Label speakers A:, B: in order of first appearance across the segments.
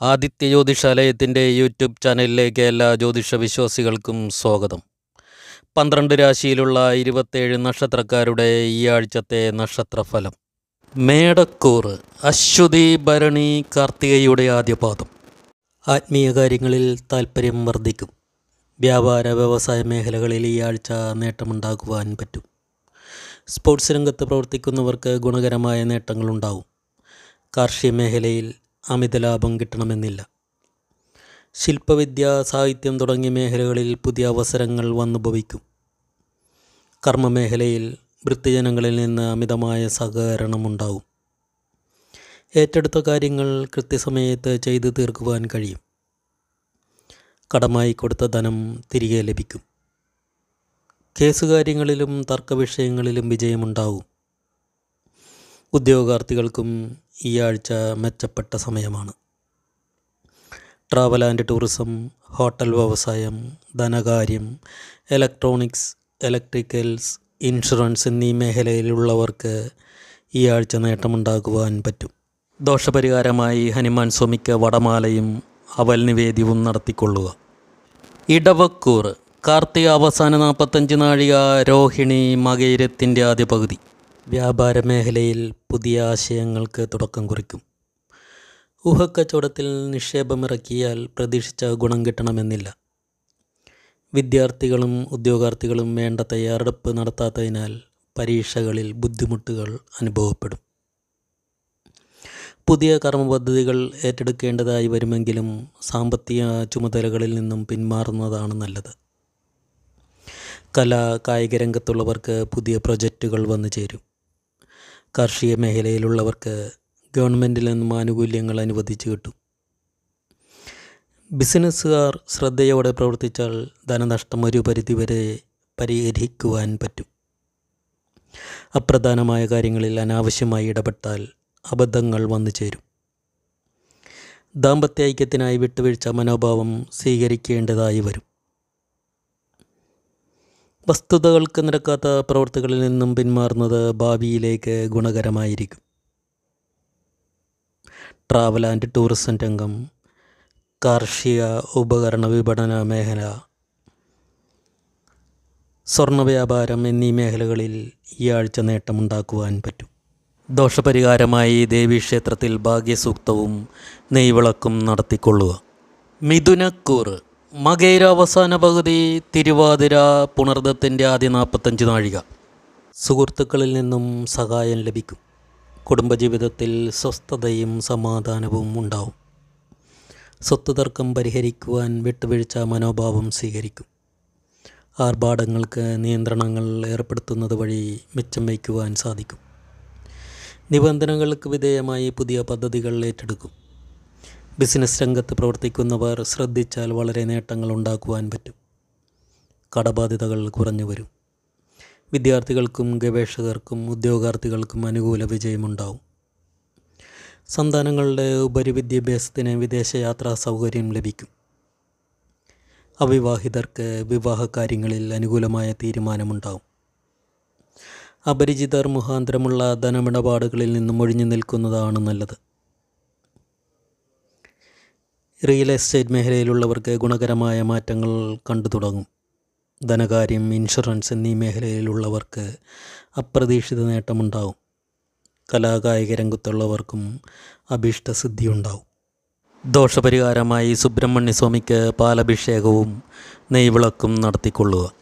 A: Aditya ജ്യോതിഷാലയത്തിന്റെ YouTube ചാനലിലേക്ക് എല്ലാ ജ്യോതിഷ വിശ്വാസികൾക്കും സ്വാഗതം. പന്ത്രണ്ട് രാശിയിലുള്ള ഇരുപത്തേഴ് നക്ഷത്രക്കാരുടെ ഈ ആഴ്ചത്തെ നക്ഷത്രഫലം. മേടക്കൂർ അശ്വതി ഭരണി കാർത്തികയുടെ ആദ്യപാദം. ആത്മീയ കാര്യങ്ങളിൽ താൽപ്പര്യം വർദ്ധിക്കും. വ്യാപാര വ്യവസായ മേഖലകളിൽ ഈ ആഴ്ച നേട്ടമുണ്ടാക്കുവാൻ പറ്റും. സ്പോർട്സ് രംഗത്ത് പ്രവർത്തിക്കുന്നവർക്ക് ഗുണകരമായ നേട്ടങ്ങളുണ്ടാവും. കാർഷിക മേഖലയിൽ അമിത ലാഭം കിട്ടണമെന്നില്ല. ശില്പവിദ്യ സാഹിത്യം തുടങ്ങിയ മേഖലകളിൽ പുതിയ അവസരങ്ങൾ വന്നുഭവിക്കും. കർമ്മമേഖലയിൽ വൃത്തിജനങ്ങളിൽ നിന്ന് അമിതമായ സഹകരണമുണ്ടാവും. ഏറ്റെടുത്ത കാര്യങ്ങൾ കൃത്യസമയത്ത് ചെയ്തു തീർക്കുവാൻ കഴിയും. കടമായി കൊടുത്ത ധനം തിരികെ ലഭിക്കും. കേസ് കാര്യങ്ങളിലും കേസുകാര്യങ്ങളിലും തർക്കവിഷയങ്ങളിലും വിജയമുണ്ടാവും. ഉദ്യോഗാർത്ഥികൾക്കും ഈ ആഴ്ച മെച്ചപ്പെട്ട സമയമാണ്. ട്രാവൽ ആൻഡ് ടൂറിസം ഹോട്ടൽ വ്യവസായം ധനകാര്യം ഇലക്ട്രോണിക്സ് ഇലക്ട്രിക്കൽസ് ഇൻഷുറൻസ് എന്നീ മേഖലയിലുള്ളവർക്ക് ഈ ആഴ്ച നേട്ടമുണ്ടാകുവാൻ പറ്റും. ദോഷപരിഹാരമായി ഹനുമാൻ സ്വാമിക്ക് വടമാലയും അവൽ നിവേദ്യവും നടത്തിക്കൊള്ളുക. ഇടവക്കൂർ കാർത്തിക അവസാന നാൽപ്പത്തഞ്ച് നാഴിക രോഹിണി മകൈരത്തിന്റെ ആദ്യ പകുതി വ്യാപാര മേഖലയിൽ പുതിയ ആശയങ്ങൾക്ക് തുടക്കം കുറിക്കും. ഊഹക്കച്ചവടത്തിൽ നിക്ഷേപമിറക്കിയാൽ പ്രതീക്ഷിച്ച ഗുണം കിട്ടണമെന്നില്ല. വിദ്യാർത്ഥികളും ഉദ്യോഗാർത്ഥികളും വേണ്ട തയ്യാറെടുപ്പ് നടത്താത്തതിനാൽ പരീക്ഷകളിൽ ബുദ്ധിമുട്ടുകൾ അനുഭവപ്പെടും. പുതിയ കർമ്മപദ്ധതികൾ ഏറ്റെടുക്കേണ്ടതായി വരുമെങ്കിലും സാമ്പത്തിക ചുമതലകളിൽ നിന്നും പിന്മാറുന്നതാണ് നല്ലത്. കല കായിക രംഗത്തുള്ളവർക്ക് പുതിയ പ്രൊജക്റ്റുകൾ വന്നു ചേരും കാർഷിക മേഖലയിലുള്ളവർക്ക് ഗവൺമെന്റിൽ നിന്നും ആനുകൂല്യങ്ങൾ അനുവദിച്ച് കിട്ടും. ബിസിനസ്സുകാർ ശ്രദ്ധയോടെ പ്രവർത്തിച്ചാൽ ധനനഷ്ടം ഒരു പരിധിവരെ പരിഹരിക്കുവാൻ പറ്റും. അപ്രധാനമായ കാര്യങ്ങളിൽ അനാവശ്യമായി ഇടപെട്ടാൽ അബദ്ധങ്ങൾ വന്നു ചേരും. ദാമ്പത്യ ഐക്യത്തിനായി വിട്ടുവീഴ്ച മനോഭാവം സ്വീകരിക്കേണ്ടതായി വരും. വസ്തുതകൾക്ക് നിരക്കാത്ത പ്രവൃത്തികളിൽ നിന്നും പിന്മാറുന്നത് ഭാവിയിലേക്ക് ഗുണകരമായിരിക്കും. ട്രാവൽ ആൻഡ് ടൂറിസം രംഗം കാർഷിക ഉപകരണ വിപണന മേഖല സ്വർണ വ്യാപാരം എന്നീ മേഖലകളിൽ ഈ ആഴ്ച നേട്ടമുണ്ടാക്കുവാൻ പറ്റും. ദോഷപരിഹാരമായി ദേവീക്ഷേത്രത്തിൽ ഭാഗ്യസൂക്തവും നെയ്വിളക്കും നടത്തിക്കൊള്ളുക. മിഥുനക്കൂറ് മകേര അവസാന പകുതി തിരുവാതിര പുണർദത്തിന്റെ ആദ്യ നാൽപ്പത്തഞ്ച് നാഴിക. സുഹൃത്തുക്കളിൽ നിന്നും സഹായം ലഭിക്കും. കുടുംബജീവിതത്തിൽ സ്വസ്ഥതയും സമാധാനവും ഉണ്ടാവും. സ്വത്ത് തർക്കം പരിഹരിക്കുവാൻ വിട്ടുവീഴ്ച മനോഭാവം സ്വീകരിക്കും. ആർഭാടങ്ങൾക്ക് നിയന്ത്രണങ്ങൾ ഏർപ്പെടുത്തുന്നത് വഴി മിച്ചം വയ്ക്കുവാൻ സാധിക്കും. നിബന്ധനകൾക്ക് വിധേയമായി പുതിയ പദ്ധതികൾ ഏറ്റെടുക്കും. ബിസിനസ് രംഗത്ത് പ്രവർത്തിക്കുന്നവർ ശ്രദ്ധിച്ചാൽ വളരെ നേട്ടങ്ങൾ ഉണ്ടാക്കുവാൻ പറ്റും. കടബാധ്യതകൾ കുറഞ്ഞു വരും. വിദ്യാർത്ഥികൾക്കും ഗവേഷകർക്കും ഉദ്യോഗാർത്ഥികൾക്കും അനുകൂല വിജയമുണ്ടാവും. സന്താനങ്ങളുടെ ഉപരിവിദ്യാഭ്യാസത്തിന് വിദേശയാത്രാ സൗകര്യം ലഭിക്കും. അവിവാഹിതർക്ക് വിവാഹ കാര്യങ്ങളിൽ അനുകൂലമായ തീരുമാനമുണ്ടാവും. അപരിചിതർ മുഖാന്തരമുള്ള ധനമിടപാടുകളിൽ നിന്നും ഒഴിഞ്ഞു നിൽക്കുന്നതാണ് നല്ലത്. റിയൽ എസ്റ്റേറ്റ് മേഖലയിലുള്ളവർക്ക് ഗുണകരമായ മാറ്റങ്ങൾ കണ്ടു തുടങ്ങും. ധനകാര്യം ഇൻഷുറൻസ് എന്നീ മേഖലയിലുള്ളവർക്ക് അപ്രതീക്ഷിത നേട്ടമുണ്ടാവും. കലാകായിക രംഗത്തുള്ളവർക്കും അഭീഷ്ടസിദ്ധി ഉണ്ടാവും ദോഷപരിഹാരമായി സുബ്രഹ്മണ്യസ്വാമിക്ക് പാലഭിഷേകവും നെയ്വിളക്കും നടത്തിക്കൊള്ളുക.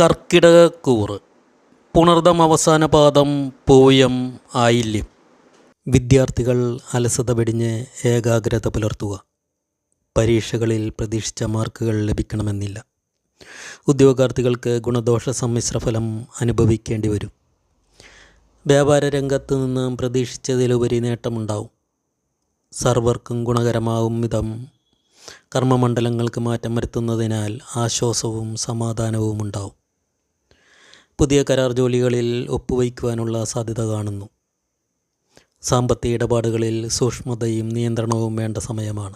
A: കർക്കിടകക്കൂറ് പുണർദം അവസാന പാദം പൂയം ആയില്യം. വിദ്യാർത്ഥികൾ അലസത വെടിഞ്ഞ് ഏകാഗ്രത പുലർത്തുക. പരീക്ഷകളിൽ പ്രതീക്ഷിച്ച മാർക്കുകൾ ലഭിക്കണമെന്നില്ല. ഉദ്യോഗാർത്ഥികൾക്ക് ഗുണദോഷ സമ്മിശ്ര ഫലം അനുഭവിക്കേണ്ടി വരും. വ്യാപാര രംഗത്ത് നിന്ന് പ്രതീക്ഷിച്ചതിലുപരി നേട്ടമുണ്ടാവും. സർവർക്കും ഗുണകരമാവും വിധം കർമ്മമണ്ഡലങ്ങൾക്ക് മാറ്റം വരുത്തുന്നതിനാൽ ആശ്വാസവും സമാധാനവും ഉണ്ടാവും പുതിയ കരാർ ജോലികളിൽ ഒപ്പുവയ്ക്കുവാനുള്ള സാധ്യത കാണുന്നു. സാമ്പത്തിക ഇടപാടുകളിൽ സൂക്ഷ്മതയും നിയന്ത്രണവും വേണ്ട സമയമാണ്.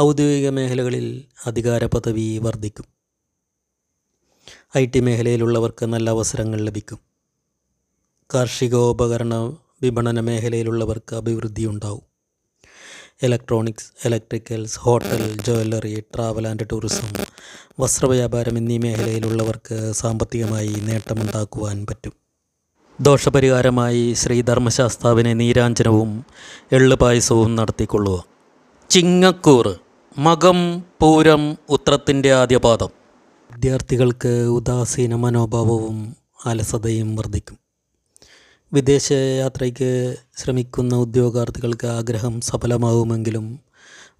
A: ഔദ്യോഗിക മേഖലകളിൽ അധികാര പദവി വർദ്ധിക്കും. ഐ ടി മേഖലയിലുള്ളവർക്ക് നല്ല അവസരങ്ങൾ ലഭിക്കും. കാർഷികോപകരണ വിപണന മേഖലയിലുള്ളവർക്ക് അഭിവൃദ്ധി ഉണ്ടാവും. Electronics electricals hotel jewellery travel and tourism വസ്ത്രവ്യാപാരം എന്നീ മേഖലയിലുള്ളവർക്ക് സാമ്പത്തികമായി നേട്ടമുണ്ടാക്കുവാൻ പറ്റും. ദോഷപരിഹാരമായി ശ്രീ ധർമ്മശാസ്താവിനെ നീരാഞ്ജനവും എള്ളുപായസവും നടത്തിക്കൊള്ളുക. ചിങ്ങക്കൂർ മകം പൂരം ഉത്രത്തിന്റെ ആദ്യപാദം. വിദ്യാർത്ഥികൾക്ക് ഉദാസീന മനോഭാവവും അലസതയും വർദ്ധിക്കും. വിദേശ യാത്രയ്ക്ക് ശ്രമിക്കുന്ന ഉദ്യോഗാർത്ഥികൾക്ക് ആഗ്രഹം സഫലമാവുമെങ്കിലും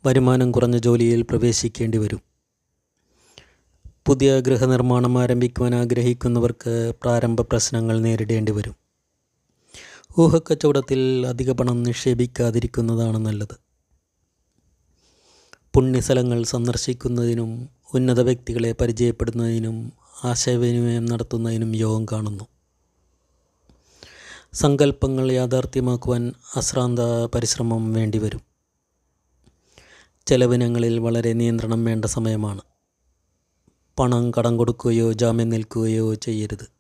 A: വരുമാനം കുറഞ്ഞ ജോലിയിൽ പ്രവേശിക്കേണ്ടി വരും. പുതിയ ഗൃഹനിർമ്മാണം ആരംഭിക്കുവാൻ ആഗ്രഹിക്കുന്നവർക്ക് പ്രാരംഭ പ്രശ്നങ്ങൾ നേരിടേണ്ടി വരും. ഊഹക്കച്ചവടത്തിൽ അധിക പണം നിക്ഷേപിക്കാതിരിക്കുന്നതാണ് നല്ലത്. പുണ്യസ്ഥലങ്ങൾ സന്ദർശിക്കുന്നതിനും ഉന്നത വ്യക്തികളെ പരിചയപ്പെടുന്നതിനും ആശയവിനിമയം നടത്തുന്നതിനും യോഗം കാണുന്നു. സങ്കല്പങ്ങൾ യാഥാർത്ഥ്യമാക്കുവാൻ അശ്രാന്ത പരിശ്രമം വേണ്ടിവരും. ചെലവിനങ്ങളിൽ വളരെ നിയന്ത്രണം വേണ്ട സമയമാണ്. പണം കടം കൊടുക്കുകയോ ജാമ്യം നിൽക്കുകയോ ചെയ്യരുത്.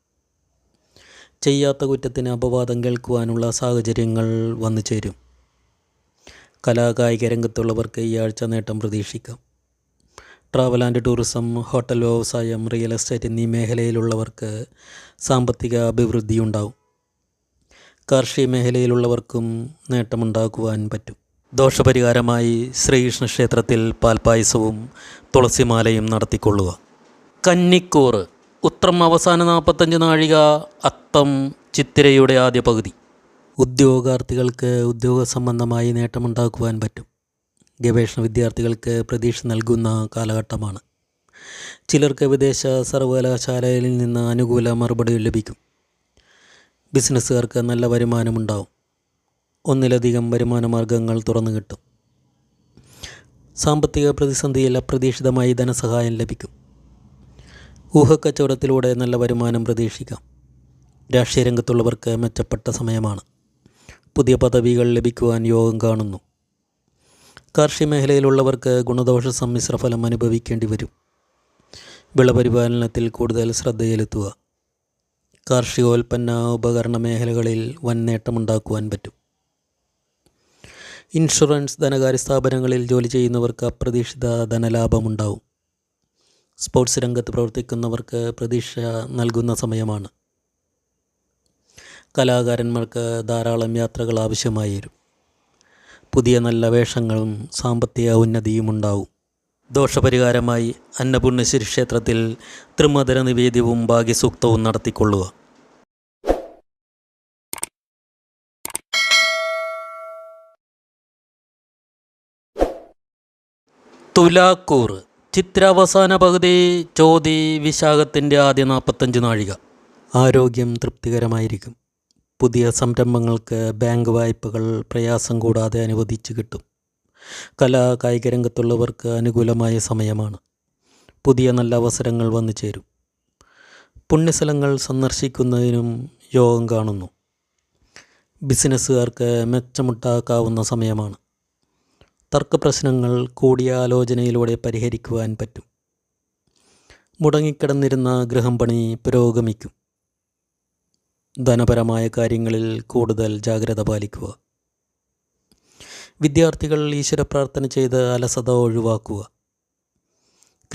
A: ചെയ്യാത്ത കുറ്റത്തിന് അപവാദം കേൾക്കുവാനുള്ള സാഹചര്യങ്ങൾ വന്നു ചേരും. കലാകായിക രംഗത്തുള്ളവർക്ക് ഈ ആഴ്ച നേട്ടം പ്രതീക്ഷിക്കാം. ട്രാവൽ ആൻഡ് ടൂറിസം ഹോട്ടൽ വ്യവസായം റിയൽ എസ്റ്റേറ്റ് എന്നീ മേഖലയിലുള്ളവർക്ക് സാമ്പത്തിക അഭിവൃദ്ധി ഉണ്ടാവും കാർഷിക മേഖലയിലുള്ളവർക്കും നേട്ടമുണ്ടാക്കുവാൻ പറ്റും. ദോഷപരിഹാരമായി ശ്രീകൃഷ്ണ ക്ഷേത്രത്തിൽ പാൽപ്പായസവും തുളസിമാലയും നടത്തിക്കൊള്ളുക. കന്നിക്കൂറ് ഉത്രം അവസാന നാൽപ്പത്തഞ്ച് നാഴിക അത്തം ചിത്തിരയുടെ ആദ്യ പകുതി. ഉദ്യോഗാർത്ഥികൾക്ക് ഉദ്യോഗ സംബന്ധമായി നേട്ടമുണ്ടാക്കുവാൻ പറ്റും. ഗവേഷണ വിദ്യാർത്ഥികൾക്ക് പ്രതീക്ഷ നൽകുന്ന കാലഘട്ടമാണ്. ചിലർക്ക് വിദേശ സർവകലാശാലയിൽ നിന്ന് അനുകൂല മറുപടി ലഭിക്കും. ബിസിനസ്സുകാർക്ക് നല്ല വരുമാനമുണ്ടാവും. ഒന്നിലധികം വരുമാന മാർഗങ്ങൾ തുറന്നു കിട്ടും. സാമ്പത്തിക പ്രതിസന്ധിയിൽ അപ്രതീക്ഷിതമായി ധനസഹായം ലഭിക്കും. ഊഹക്കച്ചവടത്തിലൂടെ നല്ല വരുമാനം പ്രതീക്ഷിക്കാം. രാഷ്ട്രീയ രംഗത്തുള്ളവർക്ക് മെച്ചപ്പെട്ട സമയമാണ്. പുതിയ പദവികൾ ലഭിക്കുവാൻ യോഗം കാണുന്നു. കാർഷിക മേഖലയിലുള്ളവർക്ക് ഗുണദോഷ സമ്മിശ്ര ഫലം അനുഭവിക്കേണ്ടി വരും. വിളപരിപാലനത്തിൽ കൂടുതൽ ശ്രദ്ധ ചെലുത്തുക കാർഷികോൽപ്പന്ന ഉപകരണ മേഖലകളിൽ വൻ നേട്ടമുണ്ടാക്കുവാൻ പറ്റും. ഇൻഷുറൻസ് ധനകാര്യ സ്ഥാപനങ്ങളിൽ ജോലി ചെയ്യുന്നവർക്ക് അപ്രതീക്ഷിത ധനലാഭമുണ്ടാവും. സ്പോർട്സ് രംഗത്ത് പ്രവർത്തിക്കുന്നവർക്ക് പ്രതീക്ഷ നൽകുന്ന സമയമാണ്. കലാകാരന്മാർക്ക് ധാരാളം യാത്രകൾ ആവശ്യമായി വരും. പുതിയ നല്ല വേഷങ്ങളും സാമ്പത്തിക ഉന്നതിയും ഉണ്ടാവും. ദോഷപരിഹാരമായി അന്നപൂർണേശ്വരി ക്ഷേത്രത്തിൽ ത്രിമധുര നിവേദ്യവും ഭാഗ്യസൂക്തവും നടത്തിക്കൊള്ളുക. തുലാക്കൂർ ചിത്രാവസാന പകുതി ചോതി വിശാഖത്തിന്റെ ആദ്യ നാൽപ്പത്തഞ്ച് നാഴിക. ആരോഗ്യം തൃപ്തികരമായിരിക്കും. പുതിയ സംരംഭങ്ങൾക്ക് ബാങ്ക് വായ്പകൾ പ്രയാസം കൂടാതെ അനുവദിച്ചു കിട്ടും. കലാ കായിക രംഗത്തുള്ളവർക്ക് അനുകൂലമായ സമയമാണ്. പുതിയ നല്ല അവസരങ്ങൾ വന്നു ചേരും. പുണ്യസ്ഥലങ്ങൾ സന്ദർശിക്കുന്നതിനും യോഗം കാണുന്നു. ബിസിനസ്സുകാർക്ക് മെച്ചമുണ്ടാക്കാവുന്ന സമയമാണ്. തർക്ക പ്രശ്നങ്ങൾ കൂടിയാലോചനയിലൂടെ പരിഹരിക്കുവാൻ പറ്റും. മുടങ്ങിക്കിടന്നിരുന്ന ഗൃഹം പണി പുരോഗമിക്കും. ധനപരമായ കാര്യങ്ങളിൽ കൂടുതൽ ജാഗ്രത പാലിക്കുക. വിദ്യാർത്ഥികൾ ഈശ്വര പ്രാർത്ഥന ചെയ്ത് അലസത ഒഴിവാക്കുക.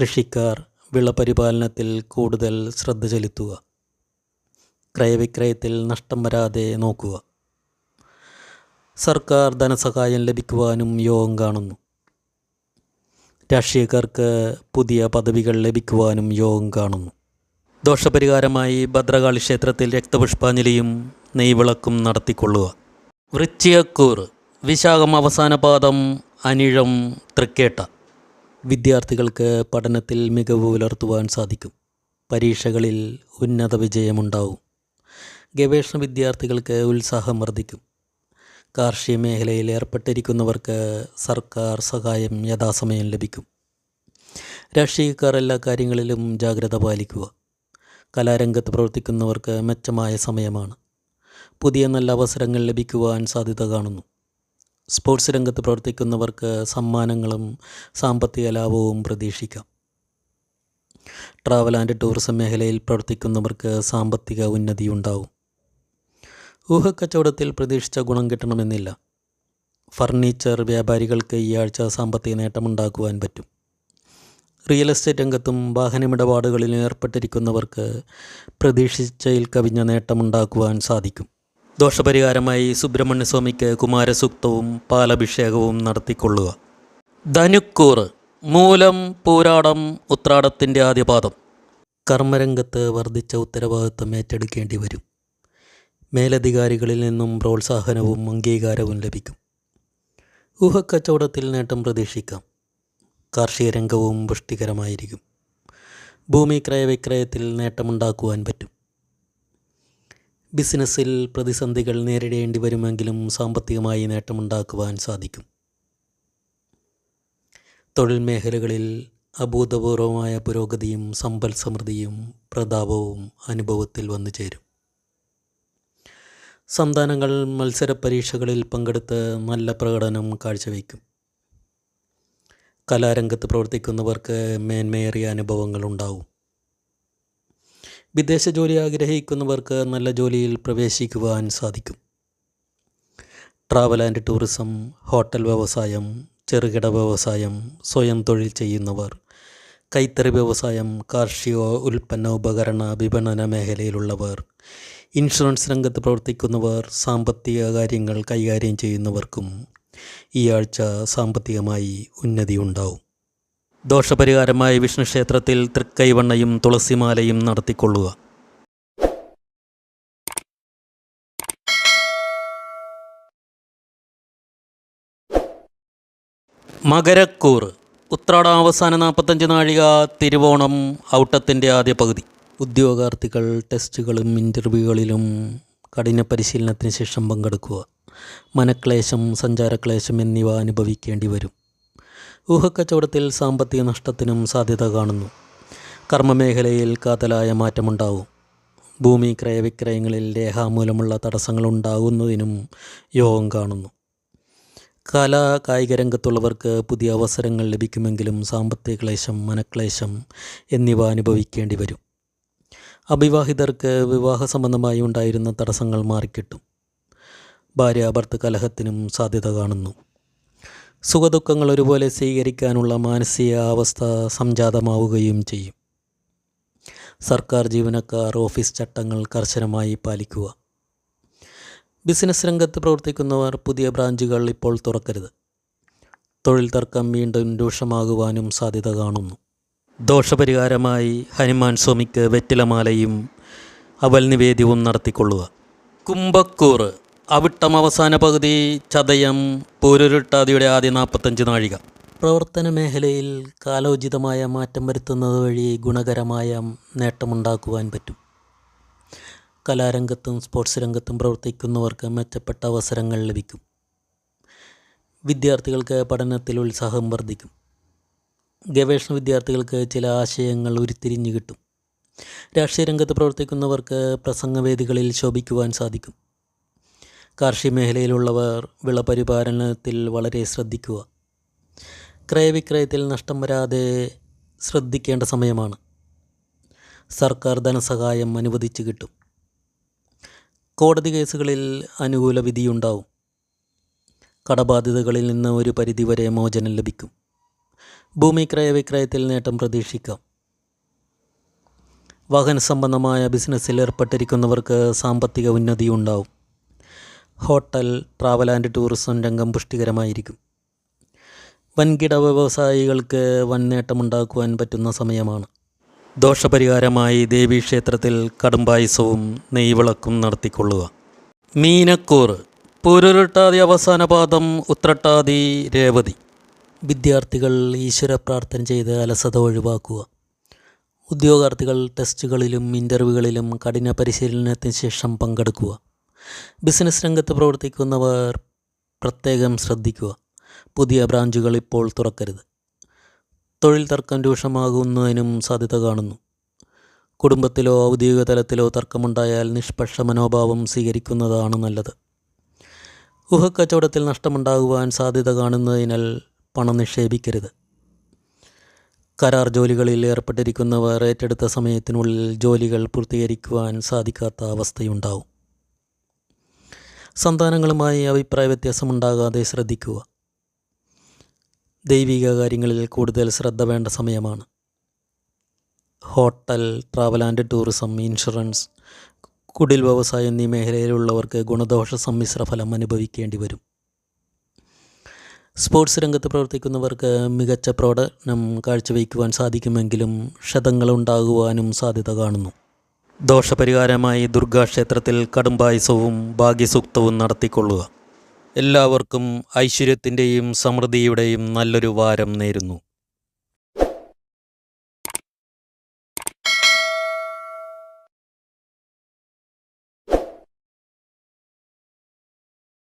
A: കൃഷിക്കാർ വിളപരിപാലനത്തിൽ കൂടുതൽ ശ്രദ്ധ ചെലുത്തുക. ക്രയവിക്രയത്തിൽ നഷ്ടം വരാതെ നോക്കുക. സർക്കാർ ധനസഹായം ലഭിക്കുവാനും യോഗം കാണുന്നു. രാഷ്ട്രീയക്കാർക്ക് പുതിയ പദവികൾ ലഭിക്കുവാനും യോഗം കാണുന്നു. ദോഷപരിഹാരമായി ഭദ്രകാളി ക്ഷേത്രത്തിൽ രക്തപുഷ്പാഞ്ജലിയും നെയ്വിളക്കും നടത്തിക്കൊള്ളുക. വൃശ്ചികക്കൂർ വിശാഖം അവസാന പാദം അനിഴം തൃക്കേട്ട. വിദ്യാർത്ഥികൾക്ക് പഠനത്തിൽ മികവ് പുലർത്തുവാൻ സാധിക്കും. പരീക്ഷകളിൽ ഉന്നത വിജയമുണ്ടാവും. ഗവേഷണ വിദ്യാർത്ഥികൾക്ക് ഉത്സാഹം വർദ്ധിക്കും. കാർഷിക മേഖലയിൽ ഏർപ്പെട്ടിരിക്കുന്നവർക്ക് സർക്കാർ സഹായം യഥാസമയം ലഭിക്കും. രാഷ്ട്രീയക്കാർ എല്ലാ കാര്യങ്ങളിലും ജാഗ്രത പാലിക്കുക. കലാരംഗത്ത് പ്രവർത്തിക്കുന്നവർക്ക് മെച്ചമായ സമയമാണ്. പുതിയ നല്ല അവസരങ്ങൾ ലഭിക്കുവാൻ സാധ്യത കാണുന്നു. സ്പോർട്സ് രംഗത്ത് പ്രവർത്തിക്കുന്നവർക്ക് സമ്മാനങ്ങളും സാമ്പത്തിക ലാഭവും പ്രതീക്ഷിക്കാം. ട്രാവൽ ആൻഡ് ടൂറിസം മേഖലയിൽ പ്രവർത്തിക്കുന്നവർക്ക് സാമ്പത്തിക ഉന്നതി ഉണ്ടാവും ഊഹക്കച്ചവടത്തിൽ പ്രതീക്ഷിച്ച ഗുണം കിട്ടണമെന്നില്ല. ഫർണിച്ചർ വ്യാപാരികൾക്ക് ഈ ആഴ്ച സാമ്പത്തിക നേട്ടമുണ്ടാക്കുവാൻ പറ്റും. റിയൽ എസ്റ്റേറ്റ് രംഗത്തും വാഹനമിടപാടുകളിലും ഏർപ്പെട്ടിരിക്കുന്നവർക്ക് പ്രതീക്ഷിച്ചതിൽ കവിഞ്ഞ നേട്ടമുണ്ടാക്കുവാൻ സാധിക്കും. ദോഷപരിഹാരമായി സുബ്രഹ്മണ്യസ്വാമിക്ക് കുമാരസൂക്തവും പാലഭിഷേകവും നടത്തിക്കൊള്ളുക. ധനുക്കൂറ് മൂലം പൂരാടം ഉത്രാടത്തിന്റെ ആദ്യപാദം. കർമ്മരംഗത്ത് വർദ്ധിച്ച ഉത്തരവാദിത്വം ഏറ്റെടുക്കേണ്ടി വരും. മേലധികാരികളിൽ നിന്നും പ്രോത്സാഹനവും അംഗീകാരവും ലഭിക്കും. ഊഹക്കച്ചവടത്തിൽ നേട്ടം പ്രതീക്ഷിക്കാം. കാർഷിക രംഗവും പുഷ്ടികരമായിരിക്കും. ഭൂമി ക്രയവിക്രയത്തിൽ നേട്ടമുണ്ടാക്കുവാൻ പറ്റും. ബിസിനസ്സിൽ പ്രതിസന്ധികൾ നേരിടേണ്ടി വരുമെങ്കിലും സാമ്പത്തികമായി നേട്ടമുണ്ടാക്കുവാൻ സാധിക്കും. തൊഴിൽ മേഖലകളിൽ അഭൂതപൂർവമായ പുരോഗതിയും സമ്പൽ സമൃദ്ധിയും പ്രതാപവും അനുഭവത്തിൽ വന്നു ചേരും. സന്താനങ്ങൾ മത്സര പരീക്ഷകളിൽ പങ്കെടുത്ത് നല്ല പ്രകടനം കാഴ്ചവെക്കും കലാരംഗത്ത് പ്രവർത്തിക്കുന്നവർക്ക് മേന്മയേറിയ അനുഭവങ്ങൾ ഉണ്ടാവും വിദേശ ജോലി ആഗ്രഹിക്കുന്നവർക്ക് നല്ല ജോലിയിൽ പ്രവേശിക്കുവാൻ സാധിക്കും. ട്രാവൽ ആൻഡ് ടൂറിസം ഹോട്ടൽ വ്യവസായം ചെറുകിട വ്യവസായം സ്വയം തൊഴിൽ ചെയ്യുന്നവർ കൈത്തറി വ്യവസായം കാർഷിക ഉൽപ്പന്ന ഉപകരണ വിപണന മേഖലയിലുള്ളവർ ഇൻഷുറൻസ് രംഗത്ത് പ്രവർത്തിക്കുന്നവർ സാമ്പത്തിക കാര്യങ്ങൾ കൈകാര്യം ചെയ്യുന്നവർക്കും ഈ ആഴ്ച സാമ്പത്തികമായി ഉന്നതി ഉണ്ടാവും. ദോഷപരിഹാരമായി വിഷ്ണു ക്ഷേത്രത്തിൽ തൃക്കൈവണ്ണയും തുളസിമാലയും നടത്തിക്കൊള്ളുക. മകരക്കൂർ ഉത്രാട അവസാന നാൽപ്പത്തഞ്ച് നാഴിക തിരുവോണം ഔട്ടത്തിന്റെ ആദ്യ പകുതി. ഉദ്യോഗാർത്ഥികൾ ടെസ്റ്റുകളും ഇന്റർവ്യൂകളിലും കഠിന പരിശീലനത്തിന് ശേഷം പങ്കെടുക്കുക. മനക്ലേശം സഞ്ചാരക്ലേശം എന്നിവ അനുഭവിക്കേണ്ടി വരും. ഊഹക്കച്ചവടത്തിൽ സാമ്പത്തിക നഷ്ടത്തിനും സാധ്യത കാണുന്നു. കർമ്മമേഖലയിൽ കാതലായ മാറ്റമുണ്ടാവും. ഭൂമി ക്രയവിക്രയങ്ങളിൽ രേഖാമൂലമുള്ള തടസ്സങ്ങളുണ്ടാകുന്നതിനും യോഗം കാണുന്നു. കലാ കായിക രംഗത്തുള്ളവർക്ക് പുതിയ അവസരങ്ങൾ ലഭിക്കുമെങ്കിലും സാമ്പത്തിക ക്ലേശം മനക്ലേശം എന്നിവ അനുഭവിക്കേണ്ടി വരും. അവിവാഹിതർക്ക് വിവാഹ സംബന്ധമായി ഉണ്ടായിരുന്ന തടസ്സങ്ങൾ മാറിക്കിട്ടും. ഭാര്യാഭർത്ത് കലഹത്തിനും സാധ്യത കാണുന്നു. സുഖദുഃഖങ്ങൾ ഒരുപോലെ സ്വീകരിക്കാനുള്ള മാനസികാവസ്ഥ സംജാതമാവുകയും ചെയ്യും. സർക്കാർ ജീവനക്കാർ ഓഫീസ് ചട്ടങ്ങൾ കർശനമായി പാലിക്കുക. ബിസിനസ് രംഗത്ത് പ്രവർത്തിക്കുന്നവർ പുതിയ ബ്രാഞ്ചുകൾ ഇപ്പോൾ തുറക്കരുത്. തൊഴിൽ തർക്കം വീണ്ടും രൂക്ഷമാകുവാനും സാധ്യത കാണുന്നു. ദോഷപരിഹാരമായി ഹനുമാൻ സ്വാമിക്ക് വെറ്റിലമാലയും അവൽ നിവേദ്യവും നടത്തിക്കൊള്ളുക. കുംഭക്കൂറ് അവിട്ടം അവസാന പകുതി ചതയം പൂരുരുട്ടാതിയുടെ ആദ്യ നാൽപ്പത്തഞ്ച് നാഴിക. പ്രവർത്തന മേഖലയിൽ കാലോചിതമായ മാറ്റം വരുത്തുന്നത് വഴി ഗുണകരമായ നേട്ടമുണ്ടാക്കുവാൻ പറ്റും. കലാരംഗത്തും സ്പോർട്സ് രംഗത്തും പ്രവർത്തിക്കുന്നവർക്ക് മെച്ചപ്പെട്ട അവസരങ്ങൾ ലഭിക്കും. വിദ്യാർത്ഥികൾക്ക് പഠനത്തിൽ ഉത്സാഹം വർദ്ധിക്കും. ഗവേഷണ വിദ്യാർത്ഥികൾക്ക് ചില ആശയങ്ങൾ ഉരുത്തിരിഞ്ഞു കിട്ടും. രാഷ്ട്രീയ രംഗത്ത് പ്രവർത്തിക്കുന്നവർക്ക് പ്രസംഗവേദികളിൽ ശോഭിക്കുവാൻ സാധിക്കും. കാർഷിക മേഖലയിലുള്ളവർ വിളപരിപാലനത്തിൽ വളരെ ശ്രദ്ധിക്കുക. ക്രയവിക്രയത്തിൽ നഷ്ടം വരാതെ ശ്രദ്ധിക്കേണ്ട സമയമാണ്. സർക്കാർ ധനസഹായം അനുവദിച്ചു കിട്ടും. കോടതി കേസുകളിൽ അനുകൂല വിധിയുണ്ടാവും. കടബാധ്യതകളിൽ നിന്ന് ഒരു പരിധിവരെ മോചനം ലഭിക്കും. ഭൂമി ക്രയവിക്രയത്തിൽ നേട്ടം പ്രതീക്ഷിക്കാം. വാഹന സംബന്ധമായ ബിസിനസ്സിൽ ഏർപ്പെട്ടിരിക്കുന്നവർക്ക് സാമ്പത്തിക ഉന്നതി ഉണ്ടാവും ഹോട്ടൽ ട്രാവൽ ആൻഡ് ടൂറിസം രംഗം പുഷ്ടികരമായിരിക്കും. വൻകിട വ്യവസായികൾക്ക് വൻ നേട്ടമുണ്ടാക്കുവാൻ പറ്റുന്ന സമയമാണ്. ദോഷപരിഹാരമായി ദേവീക്ഷേത്രത്തിൽ കടുംപായസവും നെയ്വിളക്കും നടത്തിക്കൊള്ളുക. മീനക്കൂർ പൂരുരുട്ടാതി അവസാന പാദം ഉത്രട്ടാതി രേവതി. വിദ്യാർത്ഥികൾ ഈശ്വര പ്രാർത്ഥന ചെയ്ത് അലസത ഒഴിവാക്കുക. ഉദ്യോഗാർത്ഥികൾ ടെസ്റ്റുകളിലും ഇന്റർവ്യൂകളിലും കഠിന പരിശീലനത്തിന് ശേഷം പങ്കെടുക്കുക. ബിസിനസ് രംഗത്ത് പ്രവർത്തിക്കുന്നവർ പ്രത്യേകം ശ്രദ്ധിക്കുക. പുതിയ ബ്രാഞ്ചുകൾ ഇപ്പോൾ തുറക്കരുത്. തൊഴിൽ തർക്കം രൂക്ഷമാകുന്നതിനും സാധ്യത കാണുന്നു. കുടുംബത്തിലോ ഔദ്യോഗിക തലത്തിലോ തർക്കമുണ്ടായാൽ നിഷ്പക്ഷ മനോഭാവം സ്വീകരിക്കുന്നതാണ് നല്ലത്. ഊഹക്കച്ചവടത്തിൽ നഷ്ടമുണ്ടാകുവാൻ സാധ്യത കാണുന്നതിനാൽ പണം നിക്ഷേപിക്കരുത്. കരാർ ജോലികളിൽ ഏർപ്പെട്ടിരിക്കുന്നവർ ഏറ്റെടുത്ത സമയത്തിനുള്ളിൽ ജോലികൾ പൂർത്തീകരിക്കുവാൻ സാധിക്കാത്ത അവസ്ഥയുണ്ടാവും. സന്താനങ്ങളുമായി അഭിപ്രായ വ്യത്യാസമുണ്ടാകാതെ ശ്രദ്ധിക്കുക. ദൈവിക കാര്യങ്ങളിൽ കൂടുതൽ ശ്രദ്ധ വേണ്ട സമയമാണ്. Hotel travel and tourism insurance കുടിൽ വ്യവസായം എന്നീ മേഖലയിലുള്ളവർക്ക് ഗുണദോഷ സമ്മിശ്ര ഫലം അനുഭവിക്കേണ്ടി വരും. സ്പോർട്സ് രംഗത്ത് പ്രവർത്തിക്കുന്നവർക്ക് മികച്ച പ്രകടനം കാഴ്ചവെക്കുവാൻ സാധിക്കുമെങ്കിലും ക്ഷതങ്ങളുണ്ടാകുവാനും സാധ്യത കാണുന്നു. ദോഷപരിഹാരമായി ദുർഗാക്ഷേത്രത്തിൽ കടുംപായസവും ഭാഗ്യസൂക്തവും നടത്തിക്കൊള്ളുക. എല്ലാവർക്കും ഐശ്വര്യത്തിന്റെയും സമൃദ്ധിയുടെയും നല്ലൊരു വാരം നേരുന്നു.